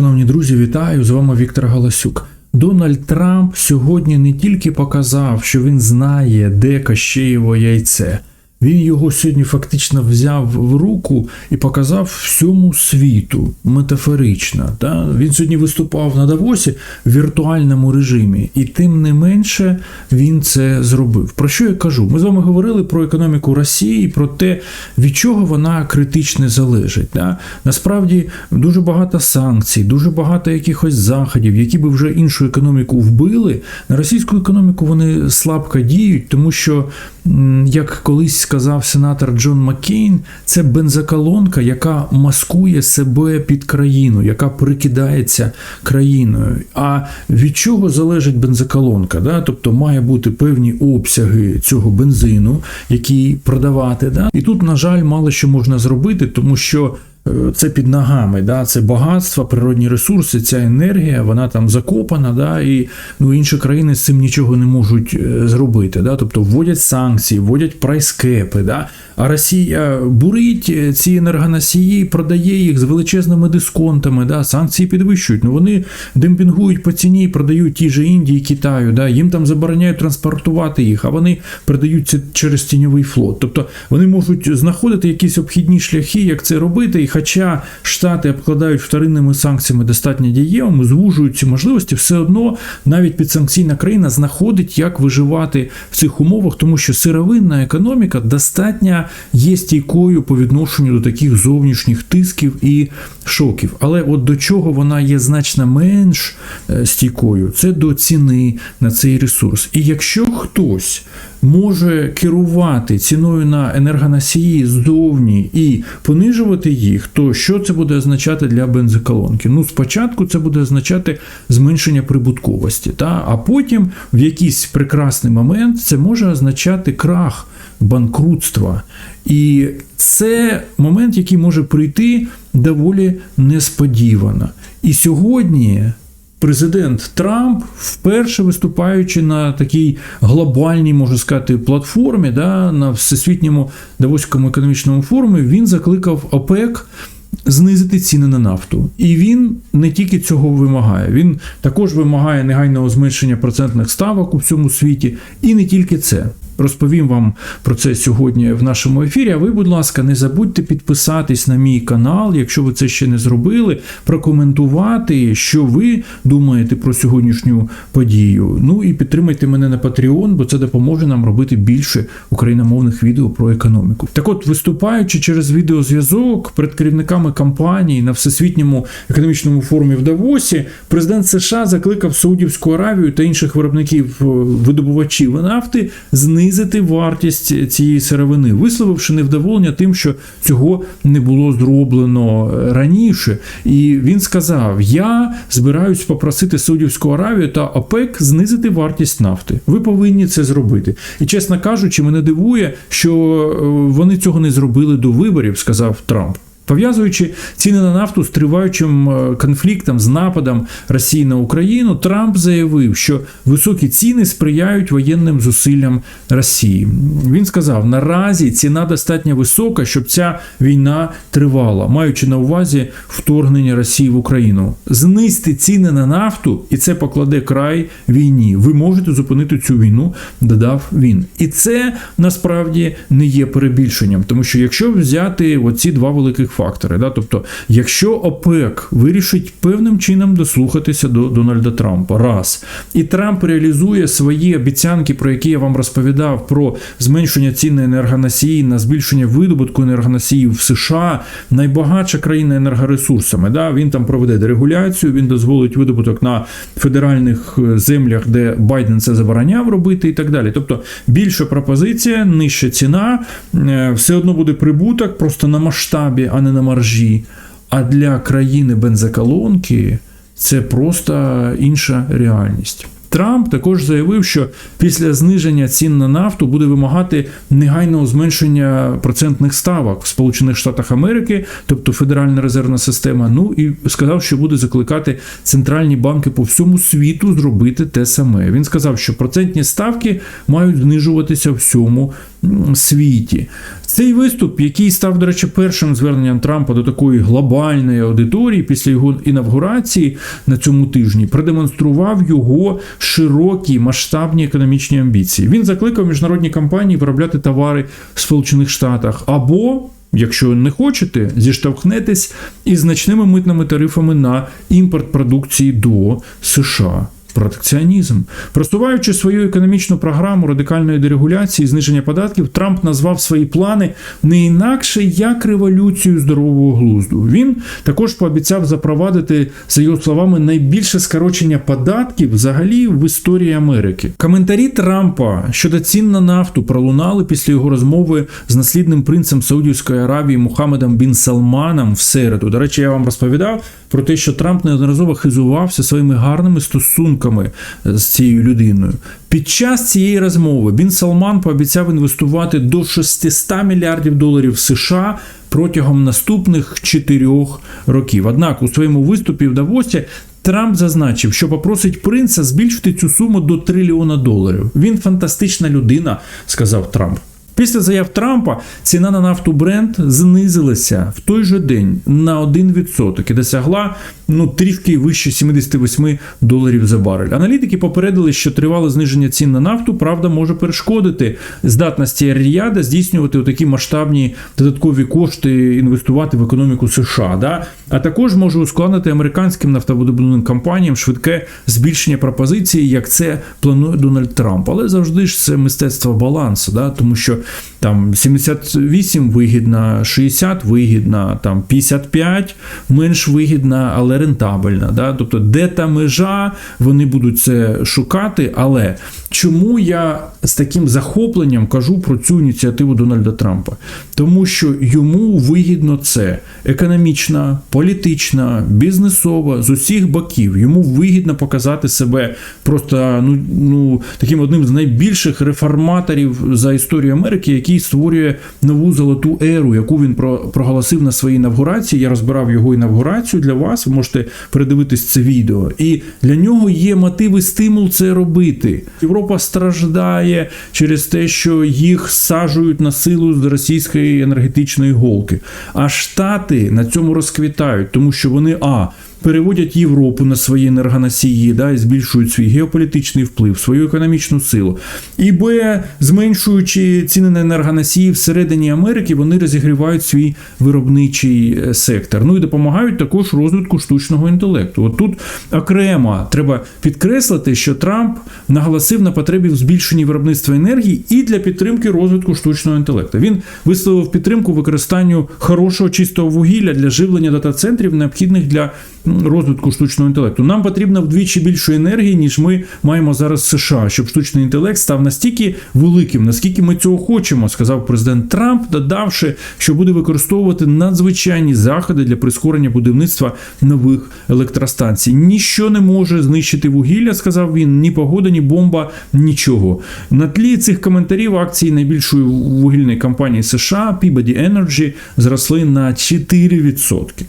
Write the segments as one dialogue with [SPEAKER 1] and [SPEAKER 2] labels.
[SPEAKER 1] Шановні друзі, вітаю! З вами Віктор Галасюк. Дональд Трамп сьогодні не тільки показав, що він знає, де Кащеєво яйце. Він його сьогодні фактично взяв в руку і показав всьому світу метафорично. Та? Він сьогодні виступав на Давосі в віртуальному режимі, і тим не менше він це зробив. Про що я кажу? Ми з вами говорили про економіку Росії, про те, від чого вона критично залежить. Да? Насправді дуже багато санкцій, дуже багато якихось заходів, які би вже іншу економіку вбили. На російську економіку вони слабко діють, тому що, як колись сказав сенатор Джон Маккейн, це бензоколонка, яка маскує себе під країну, яка прикидається країною. А від чого залежить бензоколонка? Да? Тобто має бути певні обсяги цього бензину, який продавати. Да? І тут, на жаль, мало що можна зробити, тому що. Е, Це під ногами, да, це багатство, природні ресурси, ця енергія, вона там закопана, да, і ну, інші країни з цим нічого не можуть е, зробити. Да, тобто вводять санкції, вводять прайскепи. Да, а Росія бурить е, ці енергоносії, продає їх з величезними дисконтами. Да, санкції підвищують. Ну вони демпінгують по ціні, продають ті же Індії, Китаю. Да, їм там забороняють транспортувати їх, а вони продають це через тіньовий флот. Тобто вони можуть знаходити якісь обхідні шляхи, як це робити. Хоча Штати обкладають вторинними санкціями достатньо дієвими, звужують ці можливості, все одно навіть підсанкційна країна знаходить, як виживати в цих умовах, тому що сировинна економіка достатньо є стійкою по відношенню до таких зовнішніх тисків і шоків. Але от до чого вона є значно менш е, стійкою, це до ціни на цей ресурс. І якщо хтось може керувати ціною на енергоносії ззовні і понижувати їх, то що це буде означати для бензоколонки? Ну, спочатку це буде означати зменшення прибутковості, та? а потім в якийсь прекрасний момент це може означати крах банкрутства. І це момент, який може прийти доволі несподівано. І сьогодні президент Трамп, вперше виступаючи на такій глобальній, можна сказати, платформі, да, на всесвітньому Давоському економічному форумі, він закликав ОПЕК. Знизити ціни на нафту, і він не тільки цього вимагає, він також вимагає негайного зменшення процентних ставок у всьому світі, і не тільки це. Розповім вам про це сьогодні в нашому ефірі. А ви, будь ласка, не забудьте підписатись на мій канал, якщо ви це ще не зробили, прокоментувати, що ви думаєте про сьогоднішню подію. Ну і підтримайте мене на Patreon, бо це допоможе нам робити більше україномовних відео про економіку. Так от, виступаючи через відеозв'язок перед керівниками компаній на всесвітньому економічному форумі в Давосі, президент США закликав Саудівську Аравію та інших виробників е, видобувачів нафти знизити вартість цієї сировини, висловивши невдоволення тим, що цього не було зроблено раніше. І він сказав: Я збираюсь попросити Саудівську Аравію та ОПЕК знизити вартість нафти. Ви повинні це зробити. І чесно кажучи, мене дивує, що е, вони цього не зробили до виборів, сказав Трамп. Пов'язуючи ціни на нафту з триваючим е, конфліктом з нападом Росії на Україну, Трамп заявив, що високі ціни сприяють воєнним зусиллям Росії. Він сказав: наразі ціна достатньо висока, щоб ця війна тривала, маючи на увазі вторгнення Росії в Україну. Знизьте ціни на нафту, і це покладе край війні. Ви можете зупинити цю війну, додав він. І це насправді не є перебільшенням, тому що якщо взяти оці два великих фактори. Да? Тобто, якщо ОПЕК вирішить певним чином дослухатися до Дональда Трампа, раз, і Трамп реалізує свої обіцянки, про які я вам розповідав, про зменшення цін на енергоносії, на збільшення видобутку енергоносіїв в США, найбагатша країна енергоресурсами. Да? Він там проведе дерегуляцію, він дозволить видобуток на федеральних е, землях, де Байден це забороняв робити, і так далі. Тобто більша пропозиція, нижча ціна, е, все одно буде прибуток просто на масштабі, а не на маржі. А для країни бензоколонки це просто інша реальність. Трамп також заявив, що після зниження цін на нафту буде вимагати негайного зменшення процентних ставок в Сполучених Штатах Америки, тобто Федеральна резервна система. Ну і сказав, що буде закликати центральні банки по всьому світу зробити те саме. Він сказав, що процентні ставки мають знижуватися всьому світі. Цей виступ, який став, до речі, першим зверненням Трампа до такої глобальної аудиторії після його інавгурації на цьому тижні, продемонстрував його широкі масштабні економічні амбіції. Він закликав міжнародні компанії виробляти товари в Сполучених Штатах або. Якщо не хочете, зіштовхнетесь із значними митними тарифами на імпорт продукції до США. Протекціонізм, просуваючи свою економічну програму радикальної дерегуляції і зниження податків, Трамп назвав свої плани не інакше як революцію здорового глузду. Він також пообіцяв запровадити, за його словами, найбільше скорочення податків взагалі в історії Америки. Коментарі Трампа щодо цін на нафту пролунали після його розмови з наслідним принцем Саудівської Аравії Мухаммедом Бін Салманом в середу. До речі, я вам розповідав про те, що Трамп неодноразово хизувався своїми гарними стосунками з цією людиною. Під час цієї розмови Бін Салман пообіцяв інвестувати до 600 мільярдів доларів США протягом наступних чотирьох років. Однак у своєму виступі в Давосі Трамп зазначив, що попросить принца збільшити цю суму до трильйона доларів. Він фантастична людина, сказав Трамп. Після заяв Трампа ціна на нафту Брент знизилася в той же день на 1% і досягла ну трішки вище 78 доларів за барель. Аналітики попередили, що тривале зниження цін на нафту, правда, може перешкодити здатності Ріяда здійснювати такі масштабні додаткові кошти, інвестувати в економіку США. Да? А також може ускладнити американським нафтовидобувним компаніям швидке збільшення пропозиції, як це планує Дональд Трамп. Але завжди ж це мистецтво балансу, да? тому що там 78 вигідна, 60 вигідна, там 55 менш вигідна, але рентабельна. Да? Тобто, де та межа, вони будуть це шукати. Але чому я з таким захопленням кажу про цю ініціативу Дональда Трампа? Тому що йому вигідно це економічна, політична, бізнесова з усіх боків. Йому вигідно показати себе просто ну, ну таким одним з найбільших реформаторів за історію Америки, який створює нову золоту еру, яку він проголосив на своїй інавгурації. Я розбирав його інавгурацію для вас. Ви можете передивитись це відео. І для нього є мотив і стимул це робити. Європа страждає через те, що їх саджують на силу з російської енергетичної голки. А Штати на цьому розквітають, тому що вони а переводять Європу на свої енергоносії, да, і збільшують свій геополітичний вплив, свою економічну силу. І Б, зменшуючи ціни на енергоносії всередині Америки, вони розігрівають свій виробничий е, сектор. Ну і допомагають також розвитку штучного інтелекту. От тут окремо треба підкреслити, що Трамп наголосив на потребі в збільшенні виробництва енергії і для підтримки розвитку штучного інтелекту. Він висловив підтримку використанню хорошого чистого вугілля для живлення дата-центрів, необхідних для розвитку штучного інтелекту. Нам потрібно вдвічі більше енергії, ніж ми маємо зараз в США, щоб штучний інтелект став настільки великим, наскільки ми цього хочемо, сказав президент Трамп, додавши, що буде використовувати надзвичайні заходи для прискорення будівництва нових електростанцій. Ніщо не може знищити вугілля, сказав він, ні погода, ні бомба, нічого. На тлі цих коментарів акції найбільшої вугільної компанії США Peabody Energy зросли на 4%.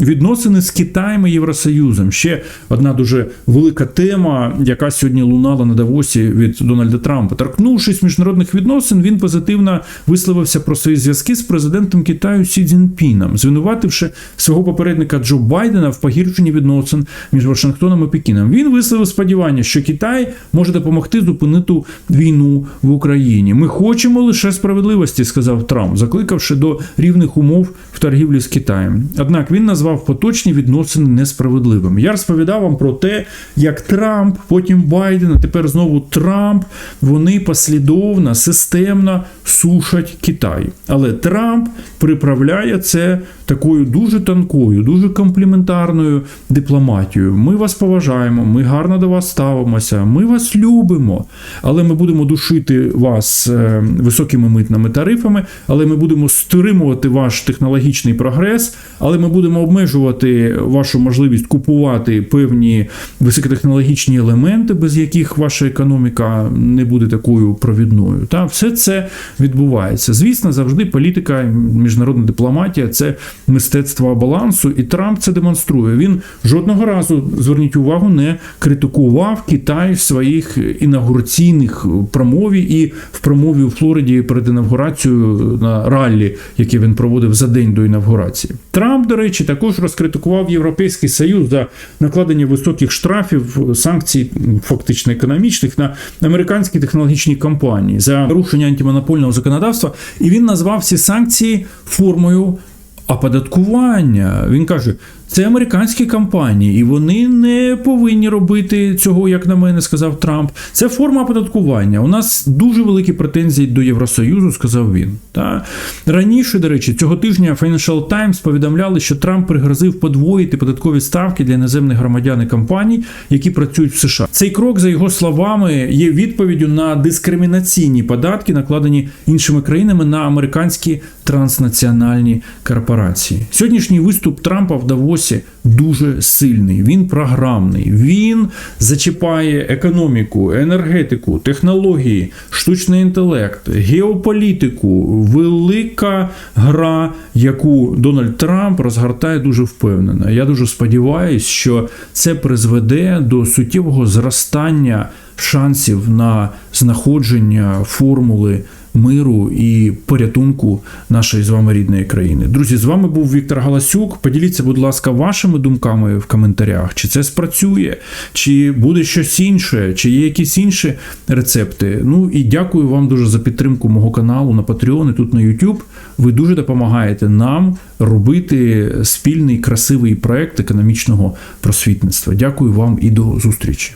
[SPEAKER 1] Відносини з Китаєм і Євросоюзом ще одна дуже велика тема, яка сьогодні лунала на Давосі від Дональда Трампа. Торкнувшись міжнародних відносин, він позитивно висловився про свої зв'язки з президентом Китаю Сі Цзіньпіном, звинувативши свого попередника Джо Байдена в погіршенні відносин між Вашингтоном і Пекіном. Він висловив сподівання, що Китай може допомогти зупинити війну в Україні. Ми хочемо лише справедливості, сказав Трамп, закликавши до рівних умов в торгівлі з Китаєм. Однак він назвав назвав поточні відносини несправедливими. Я розповідав вам про те, як Трамп, потім Байден, а тепер знову Трамп. Вони послідовно, системно сушать Китай. Але Трамп приправляє це такою дуже тонкою, дуже компліментарною дипломатією. Ми вас поважаємо, ми гарно до вас ставимося, ми вас любимо, але ми будемо душити вас е, високими митними тарифами, але ми будемо стримувати ваш технологічний прогрес, але ми будемо обмежувати вашу можливість купувати певні високотехнологічні елементи, без яких ваша економіка не буде такою провідною. Та все це відбувається. Звісно, завжди політика, міжнародна дипломатія це мистецтва балансу, і Трамп це демонструє. Він жодного разу, зверніть увагу, не критикував Китай в своїх інаугураційних промові і в промові у Флориді перед інавгурацією на раллі, яке він проводив за день до інавгурації. Трамп, до речі, також розкритикував Європейський Союз за накладення високих штрафів, санкцій, фактично економічних, на американські технологічні компанії за порушення антимонопольного законодавства, і він назвав ці санкції формою оподаткування. Він каже, це американські компанії, і вони не повинні робити цього, як на мене сказав Трамп. Це форма оподаткування. У нас дуже великі претензії до Євросоюзу, сказав він. Та раніше, до речі, цього тижня Financial Times повідомляли, що Трамп пригрозив подвоїти податкові ставки для іноземних громадян і компаній, які працюють в США. Цей крок, за його словами, є відповіддю на дискримінаційні податки, накладені іншими країнами на американські транснаціональні корпорації. Сьогоднішній виступ Трампа в дуже сильний. Він програмний. Він зачіпає економіку, енергетику, технології, штучний інтелект, геополітику, велика гра, яку Дональд Трамп розгортає дуже впевнено. Я дуже сподіваюся, що це призведе до суттєвого зростання шансів на знаходження формули миру і порятунку нашої з вами рідної країни. Друзі, з вами був Віктор Галасюк. Поділіться, будь ласка, вашими думками в коментарях, чи це спрацює, чи буде щось інше, чи є якісь інші рецепти. Ну і дякую вам дуже за підтримку мого каналу на Patreon і тут на YouTube. Ви дуже допомагаєте нам робити спільний красивий проект економічного просвітництва. Дякую вам і до зустрічі.